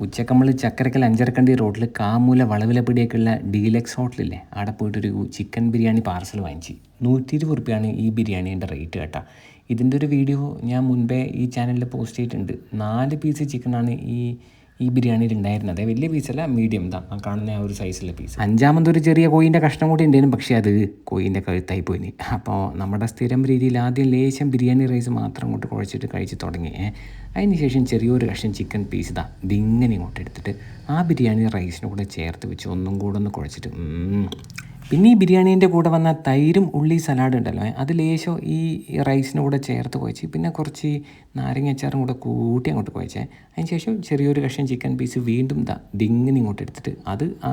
ഉച്ചയ്ക്ക് നമ്മൾ ചക്കരക്കൽ അഞ്ചരക്കണ്ടി റോഡിൽ കാമൂല വളവില പിടിയൊക്കെയുള്ള ഡീലക്സ് ഹോട്ടലില്ലേ അവിടെ പോയിട്ടൊരു ചിക്കൻ ബിരിയാണി പാർസൽ വാങ്ങിച്ചു. നൂറ്റി ഇരുപത് റുപ്യാണ് ഈ ബിരിയാണീന്റെ റേറ്റ് കേട്ടോ. ഇതിന്റെ ഒരു വീഡിയോ ഞാൻ മുൻപേ ഈ ചാനലിൽ പോസ്റ്റ് ചെയ്തിട്ടുണ്ട്. നാല് പീസ് ചിക്കനാണ് ഈ ഈ ബിരിയാണിയിൽ ഉണ്ടായിരുന്നത്. വലിയ പീസല്ല മീഡിയം ഇതാണ് കാണുന്ന ആ ഒരു സൈസിലെ പീസ് അഞ്ചാമതൊരു ചെറിയ കോയിന്റെ കഷ്ണം കൂടി ഉണ്ടായിരുന്നു പക്ഷേ അത് കോയിന്റെ കഴുത്തായി പോയിന് അപ്പോൾ നമ്മുടെ സ്ഥിരം രീതിയിൽ ആദ്യം ലേശം ബിരിയാണി റൈസ് മാത്രം ഇങ്ങോട്ട് കുഴച്ചിട്ട് കഴിച്ച് തുടങ്ങി. അതിനുശേഷം അതിന് ശേഷം ചെറിയൊരു കഷ്ണം ചിക്കൻ പീസ് ഇതാ ഇതിങ്ങനെ ഇങ്ങോട്ട് എടുത്തിട്ട് ആ ബിരിയാണി റൈസിന് കൂടെ ചേർത്ത് വെച്ച് ഒന്നും കൂടെ ഒന്ന് കുഴച്ചിട്ട്. പിന്നെ ഈ ബിരിയാണീന്റെ കൂടെ വന്ന തൈരും ഉള്ളി സലാഡ് ഉണ്ടല്ലോ. അത് ലേശം ഈ റൈസിന് കൂടെ ചേർത്ത് കുഴച്ച് പിന്നെ കുറച്ച് നാരങ്ങ അച്ചാറും കൂടെ കൂട്ടി അങ്ങോട്ട് കുഴച്ചേ. അതിന് ശേഷം ചെറിയൊരു കഷ്ണം ചിക്കൻ പീസ് വീണ്ടും ദാ ദിങ്ങനെ ഇങ്ങോട്ട് എടുത്തിട്ട് അത് ആ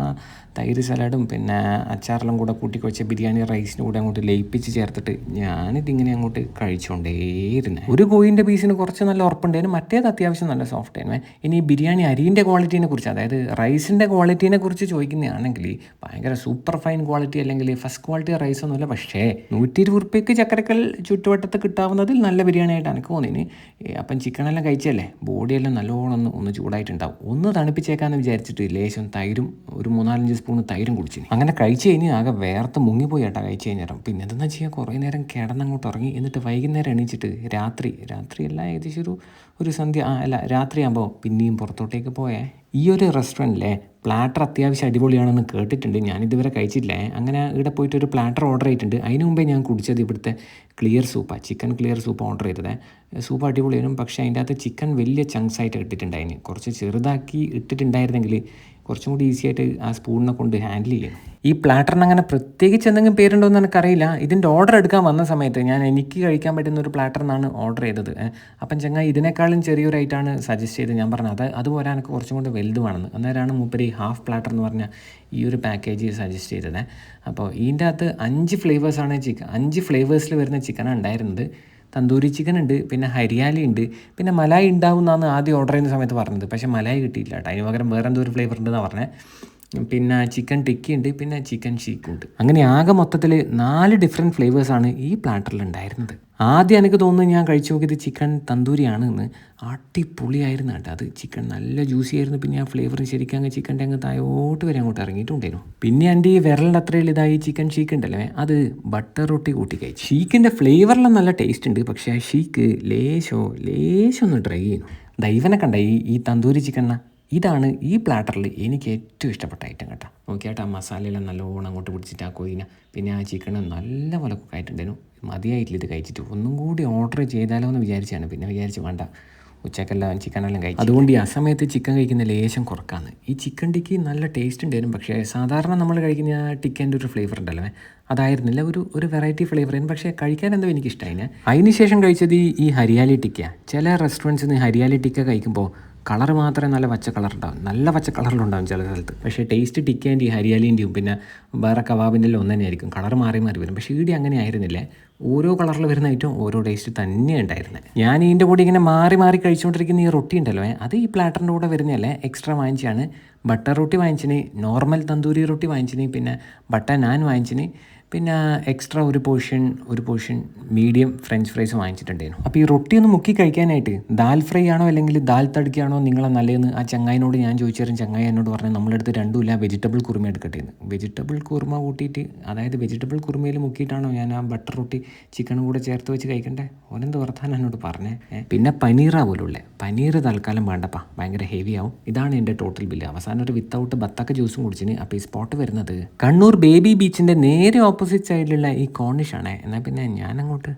തൈര് സലാഡും പിന്നെ അച്ചാറെല്ലാം കൂടെ കൂട്ടി കുഴച്ച ബിരിയാണി റൈസിന് കൂടെ അങ്ങോട്ട് ലയിപ്പിച്ച് ചേർത്തിട്ട് ഞാനിതിങ്ങനെ അങ്ങോട്ട് കഴിച്ചുകൊണ്ടേയിരുന്നു ഒരു കോയിന്റെ പീസിന് കുറച്ച് നല്ല ഉറപ്പുണ്ടായിരുന്നു മറ്റേത് അത്യാവശ്യം നല്ല സോഫ്റ്റ് ആയിരുന്നു ഇനി ബിരിയാണി അരിന്റെ ക്വാളിറ്റീനെ കുറിച്ച് അതായത് റൈസിന്റെ ക്വാളിറ്റീനെ കുറിച്ച് ചോദിക്കുന്നതാണെങ്കിൽ ഭയങ്കര സൂപ്പർ ഫൈൻ ക്വാളിറ്റി അല്ലെങ്കിൽ ഫസ്റ്റ് ക്വാളിറ്റി റൈസ് ഒന്നുമില്ല. പക്ഷേ നൂറ്റി ഇരുപത് റുപ്യക്ക് ചക്കരക്കൽ ചുറ്റുവട്ടത്ത് കിട്ടാവുന്നതിൽ നല്ല ബിരിയാണി ആയിട്ട് എനിക്ക് തോന്നിന് അപ്പം ചിക്കനെല്ലാം കഴിച്ചല്ലേ ബോഡിയെല്ലാം നല്ലോണം ഒന്ന് ഒന്ന് ചൂടായിട്ടുണ്ടാവും. ഒന്ന് തണുപ്പിച്ചേക്കാന്ന് വിചാരിച്ചിട്ട് ലേശം തൈരും ഒരു മൂന്നാലഞ്ച് സ്പൂൺ തൈരും കുടിച്ചിന്. അങ്ങനെ കഴിച്ച് കഴിഞ്ഞ് ആകെ വേർത്ത് മുങ്ങിപ്പോയി കേട്ടോ കഴിച്ച് കഴിഞ്ഞേരം പിന്നെ എന്താണെന്ന് വെച്ചാൽ കുറേ നേരം കിടന്നങ്ങോട്ട് ഇറങ്ങി എന്നിട്ട് വൈകുന്നേരം എണീച്ചിട്ട് രാത്രി രാത്രിയല്ല ഏകദേശം ഒരു ഒരു സന്ധ്യ അല്ല രാത്രിയാകുമ്പോൾ പിന്നെയും പുറത്തോട്ടേക്ക് പോയേ. ഈ ഒരു റെസ്റ്റോറന്റിലെ പ്ലാറ്റർ അത്യാവശ്യം അടിപൊളിയാണെന്ന് കേട്ടിട്ടുണ്ട്. ഞാൻ ഇതുവരെ കഴിച്ചിട്ടില്ലേ. അങ്ങനെ ഇവിടെ പോയിട്ട് ഒരു പ്ലാറ്റർ ഓർഡർ ചെയ്തിട്ടുണ്ട്. അതിന് മുമ്പേ ഞാൻ കുടിച്ചത് ഇവിടുത്തെ ക്ലിയർ സൂപ്പാണ് ചിക്കൻ ക്ലിയർ സൂപ്പ് ഓർഡർ ചെയ്തത്. സൂപ്പ് അടിപൊളിയായിരുന്നു. പക്ഷേ അതിന്റെ അകത്ത് ചിക്കൻ വലിയ ചങ്ക്സ് ആയിട്ട് ഇട്ടിട്ടുണ്ടായിരുന്നു കുറച്ച് ചെറുതാക്കി ഇട്ടിട്ടുണ്ടായിരുന്നെങ്കിൽ കുറച്ചും കൂടി ഈസി ആയിട്ട് ആ സ്പൂണിനെ കൊണ്ട് ഹാൻഡിൽ ചെയ്യും. ഈ പ്ലാറ്ററിന് അങ്ങനെ പ്രത്യേകിച്ച് എന്തെങ്കിലും പേരുണ്ടോ എന്ന് എനിക്കറിയില്ല. ഇതിന്റെ ഓർഡർ എടുക്കാൻ വന്ന സമയത്ത് ഞാൻ എനിക്ക് കഴിക്കാൻ പറ്റുന്ന ഒരു പ്ലാറ്ററിനാണ് ഓർഡർ ചെയ്തത്. അപ്പം ചങ്ങ ഇതിനേക്കാളും ചെറിയൊരു ഐറ്റാണ് സജസ്റ്റ് ചെയ്ത് ഞാൻ പറഞ്ഞത്. അത് അതുപോലെ എനിക്ക് കുറച്ചും കൂടി വലുത് വേണമെന്ന് അന്നേരമാണ് മൂപ്പര് ഹാഫ് പ്ലാറ്റർ എന്ന് പറഞ്ഞ ഈ ഒരു പാക്കേജ് സജസ്റ്റ് ചെയ്തത്. അപ്പോൾ ഇതിന്റെ അകത്ത് അഞ്ച് ഫ്ലേവേഴ്സാണ് ചിക്കൻ അഞ്ച് ഫ്ലേവേഴ്സിൽ വരുന്ന ചിക്കനാണ് ഉണ്ടായിരുന്നത്. തന്തൂരി ചിക്കൻ ഉണ്ട് പിന്നെ ഹരിയാലി ഉണ്ട് പിന്നെ മലായി ഉണ്ടാവും എന്നാണ് ആദ്യം ഓർഡർ ചെയ്യുന്ന സമയത്ത് പറഞ്ഞത്. പക്ഷേ മലായി കിട്ടിയില്ല കേട്ടോ അതിന് പകരം വേറെ എന്തോ ഒരു ഫ്ലേവർ ഉണ്ടെന്നാണ് പറഞ്ഞത് പിന്നെ ചിക്കൻ ടിക്കി ഉണ്ട് പിന്നെ ചിക്കൻ ഷീക്കുണ്ട് അങ്ങനെ ആകെ മൊത്തത്തിൽ നാല് ഡിഫറെന്റ് ഫ്ലേവേഴ്സാണ് ഈ പ്ലാറ്ററിൽ ഉണ്ടായിരുന്നത്. ആദ്യം എനിക്ക് തോന്നുന്നു ഞാൻ കഴിച്ചു നോക്കിയത് ചിക്കൻ തന്തൂരിയാണ് എന്ന്. അടിപൊളിയായിരുന്നു കേട്ടോ അത്. ചിക്കൻ നല്ല ജ്യൂസി ആയിരുന്നു. പിന്നെ ആ ഫ്ലേവർ ശരിക്കും അങ്ങ് ചിക്കന്റെ അങ്ങ് തായോട്ട് വരെ അങ്ങോട്ട് ഇറങ്ങിയിട്ടുണ്ടായിരുന്നു. പിന്നെ എന്റെ ഈ വിരലിന്റെ അത്രയും ഇതായി ചിക്കൻ ഷീക്ക് ഉണ്ടല്ലേ. അത് ബട്ടർ റൊട്ടി കൂട്ടി കഴിച്ചു. ഷീക്കിന്റെ ഫ്ലേവറിലും നല്ല ടേസ്റ്റ് ഉണ്ട്. പക്ഷേ ആ ഷീക്ക് ലേശോ ലേശം ഒന്ന് ഡ്രൈ ചെയ്യുന്നു. ദൈവനെ കണ്ട ഈ തന്തൂരി ചിക്കൻ ഇതാണ് ഈ പ്ലാറ്ററിൽ എനിക്ക് ഏറ്റവും ഇഷ്ടപ്പെട്ട ഐറ്റം കേട്ടോ. നോക്കിയാട്ട് ആ മസാലയെല്ലാം നല്ലോണം അങ്ങോട്ട് പിടിച്ചിട്ട് ആ കൊയിന പിന്നെ ആ ചിക്കൻ നല്ല പോലെ കുക്കായിട്ടുണ്ടായിരുന്നു മതിയായിട്ടില്ല ഇത് കഴിച്ചിട്ട്. ഒന്നും കൂടി ഓർഡർ ചെയ്താലോ എന്ന് വിചാരിച്ചാണ്. പിന്നെ വിചാരിച്ച് വേണ്ട. ഉച്ചക്കെല്ലാം ചിക്കനെല്ലാം കഴിച്ചു അതുകൊണ്ട് ഈ ആ സമയത്ത് ചിക്കൻ കഴിക്കുന്ന ലേശം കുറക്കാന്ന്. ഈ ചിക്കൻ ടിക്ക് നല്ല ടേസ്റ്റ് ഉണ്ടായിരുന്നു. പക്ഷേ സാധാരണ നമ്മൾ കഴിക്കുന്ന ആ ടിക്കന്റെ ഒരു ഫ്ലേവർ ഉണ്ടല്ലോ അതായിരുന്നില്ല. ഒരു ഒരു വെറൈറ്റി ഫ്ലേവർ ആയിരുന്നു. പക്ഷേ കഴിക്കാൻ എന്തോ എനിക്ക് ഇഷ്ടമായി അതിന് ശേഷം കഴിച്ചത് ഈ ഈ ഹരിയാലി ടിക്ക. ചില റെസ്റ്റോറന്റ്സിൽ നിന്ന് ഹരിയാലി ടിക്ക കഴിക്കുമ്പോൾ കളർ മാത്രമേ നല്ല പച്ച കളർ ഉണ്ടാവും നല്ല പച്ച കളറിലുണ്ടാവും ചില സ്ഥലത്ത്. പക്ഷേ ടേസ്റ്റ് ടിക്കേന്റെയും ഹരിയാലിന്റെയും പിന്നെ വേറെ കബാബിന്റെ എല്ലാം ഒന്ന് തന്നെയായിരിക്കും. കളർ മാറി മാറി വരും. പക്ഷേ ഈടി അങ്ങനെ ആയിരുന്നില്ല. ഓരോ കളറിൽ വരുന്ന ഐറ്റം ഓരോ ടേസ്റ്റ് തന്നെ ഉണ്ടായിരുന്നത് ഞാൻ ഇതിന്റെ കൂടെ ഇങ്ങനെ മാറി മാറി കഴിച്ചുകൊണ്ടിരിക്കുന്ന ഈ റൊട്ടി ഉണ്ടല്ലോ അത് ഈ പ്ലാറ്ററിന്റെ കൂടെ വരുന്നതല്ലേ? എക്സ്ട്രാ വാങ്ങിച്ചാണ് ബട്ടർ റൊട്ടി വാങ്ങിച്ചിന് നോർമൽ തന്തൂരി റൊട്ടി വാങ്ങിച്ചിന് പിന്നെ ബട്ടർ നാൻ വാങ്ങിച്ചിന്. പിന്നെ എക്സ്ട്രാ ഒരു പോർഷൻ ഒരു പോർഷൻ മീഡിയം ഫ്രഞ്ച് ഫ്രൈസ് വാങ്ങിച്ചിട്ടുണ്ടായിരുന്നു. അപ്പോൾ ഈ റൊട്ടി ഒന്ന് മുക്കി കഴിക്കാനായിട്ട് ദാൽ ഫ്രൈ ആണോ അല്ലെങ്കിൽ ദാൽ തടുക്കിയാണോ നിങ്ങളെ നല്ലതെന്ന് ആ ചങ്ങായിനോട് ഞാൻ ചോദിച്ചാലും ചങ്ങായി എന്നോട് പറഞ്ഞു നമ്മളെടുത്ത് രണ്ടുമില്ല വെജിറ്റബിൾ കുറുമ എടുക്കട്ടെ എന്ന്. വെജിറ്റബിൾ കുറുമ കൂട്ടിയിട്ട് അതായത് വെജിറ്റബിൾ കുറുമയിൽ മുക്കിയിട്ടാണോ ഞാൻ ആ ബട്ടർ റൊട്ടി ചിക്കനും കൂടെ ചേർത്ത് വെച്ച് കഴിക്കണ്ടേ? ഓനെന്ത് വർത്താൻ എന്നോട് പറഞ്ഞേ. പിന്നെ പനീറാ പോലുള്ള. പനീർ തൽക്കാലം വേണ്ടപ്പാ. ഭയങ്കര ഹെവി ആവും. ഇതാണ് എന്റെ ടോട്ടൽ ബില്ല് അവസാനം ഒരു വിത്തൗട്ട് ബത്തക്ക ജ്യൂസും കുടിച്ചിന്. അപ്പോൾ ഈ സ്പോട്ട് വരുന്നത് കണ്ണൂർ ബേബി ബീച്ചിന്റെ നേരെ ഓപ്പോസിറ്റ് സൈഡിലുള്ള ഈ കോണിഷാണേ എന്നാൽ പിന്നെ ഞാൻ അങ്ങോട്ട്